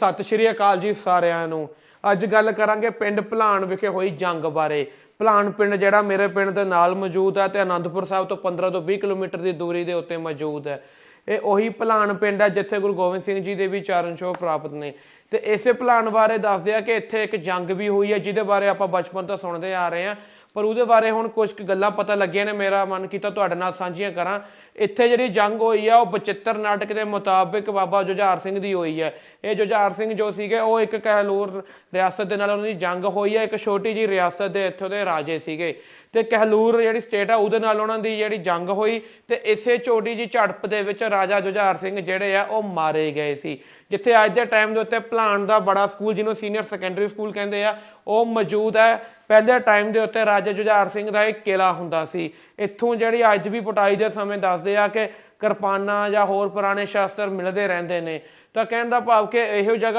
ਸਤਿ ਸ਼੍ਰੀ ਅਕਾਲ ਜੀ ਸਾਰਿਆਂ ਨੂੰ। ਅੱਜ ਗੱਲ ਕਰਾਂਗੇ ਪਿੰਡ ਭਲਾਣ ਵਿਖੇ ਹੋਈ ਜੰਗ ਬਾਰੇ। ਭਲਾਣ ਪਿੰਡ ਜਿਹੜਾ ਮੇਰੇ ਪਿੰਡ ਦੇ ਨਾਲ ਮੌਜੂਦ ਹੈ ਤੇ ਅਨੰਦਪੁਰ ਸਾਹਿਬ ਤੋਂ 15 ਤੋਂ 20 ਕਿਲੋਮੀਟਰ ਦੀ ਦੂਰੀ ਦੇ ਉੱਤੇ ਮੌਜੂਦ ਹੈ। ਇਹ ਉਹੀ ਭਲਾਨ ਪਿੰਡ ਹੈ ਜਿੱਥੇ ਗੁਰੂ ਗੋਬਿੰਦ ਸਿੰਘ ਜੀ ਦੇ ਵੀ ਚਰਨ ਛੋਹ ਪ੍ਰਾਪਤ ਨੇ। ਤੇ ਇਸੇ ਭਲਾਨ ਬਾਰੇ ਦੱਸਦੇ ਆ ਕਿ ਇੱਥੇ ਇੱਕ ਜੰਗ ਵੀ ਹੋਈ ਹੈ ਜਿਹਦੇ ਬਾਰੇ ਆਪਾਂ ਬਚਪਨ ਤੋਂ ਸੁਣਦੇ ਆ ਰਹੇ ਹਾਂ ਪਰ ਉਹਦੇ ਬਾਰੇ ਹੁਣ ਕੁਝ ਕੁ ਗੱਲਾਂ ਪਤਾ ਲੱਗੀਆਂ ਨੇ, ਮੇਰਾ ਮਨ ਕੀਤਾ ਤੁਹਾਡੇ ਨਾਲ ਸਾਂਝੀਆਂ ਕਰਾਂ। ਇੱਥੇ ਜਿਹੜੀ ਜੰਗ ਹੋਈ ਆ, ਉਹ ਬਚਿੱਤਰ ਨਾਟਕ ਦੇ ਮੁਤਾਬਿਕ ਬਾਬਾ ਜੁਝਾਰ ਸਿੰਘ ਦੀ ਹੋਈ ਹੈ ਇਹ ਜੁਝਾਰ ਸਿੰਘ ਜੋ ਸੀਗੇ, ਉਹ ਇੱਕ ਕਹਿਲੂਰ ਰਿਆਸਤ ਦੇ ਨਾਲ ਉਹਨਾਂ ਦੀ ਜੰਗ ਹੋਈ ਹੈ ਇੱਕ ਛੋਟੀ ਜੀ ਰਿਆਸਤ ਦੇ ਇੱਥੋਂ ਦੇ ਰਾਜੇ ਸੀਗੇ। ਤੇ ਕਹਿਲੂਰ ਜਿਹੜੀ ਸਟੇਟ ਆ, ਉਹਦੇ ਨਾਲ ਉਹਨਾਂ ਦੀ ਜਿਹੜੀ ਜੰਗ ਹੋਈ। ਤੇ ਇਸੇ ਛੋਟੀ ਜੀ ਝੜਪ ਦੇ ਵਿੱਚ ਰਾਜਾ ਜੁਝਾਰ ਸਿੰਘ ਜਿਹੜੇ ਆ, ਉਹ ਮਾਰੇ ਗਏ ਸੀ। ਜਿੱਥੇ ਅੱਜ ਦੇ ਟਾਈਮ ਦੇ ਉੱਤੇ ਭਲਾਣ ਦਾ ਬੜਾ ਸਕੂਲ, ਜਿਹਨੂੰ ਸੀਨੀਅਰ ਸੈਕੰਡਰੀ ਸਕੂਲ ਕਹਿੰਦੇ ਆ, ਉਹ ਮੌਜੂਦ ਹੈ। ਪਹਿਲੇ ਟਾਈਮ ਦੇ ਉੱਤੇ ਰਾਜਾ ਜੁਝਾਰ ਸਿੰਘ ਦਾ ਇੱਕ ਕਿਲਾ ਹੁੰਦਾ ਸੀ। ਇੱਥੋਂ ਜਿਹੜੀ ਅੱਜ ਵੀ ਪਟਾਈ ਦੇ ਸਮੇਂ ਦੱਸਦੇ ਆ ਕਿ ਕਿਰਪਾਨਾਂ ਜਾਂ ਹੋਰ ਪੁਰਾਣੇ ਸ਼ਾਸਤਰ ਮਿਲਦੇ ਰਹਿੰਦੇ ਨੇ। ਤਾਂ ਕਹਿਣ ਦਾ ਭਾਵ ਕਿ ਇਹੋ ਜਗ੍ਹਾ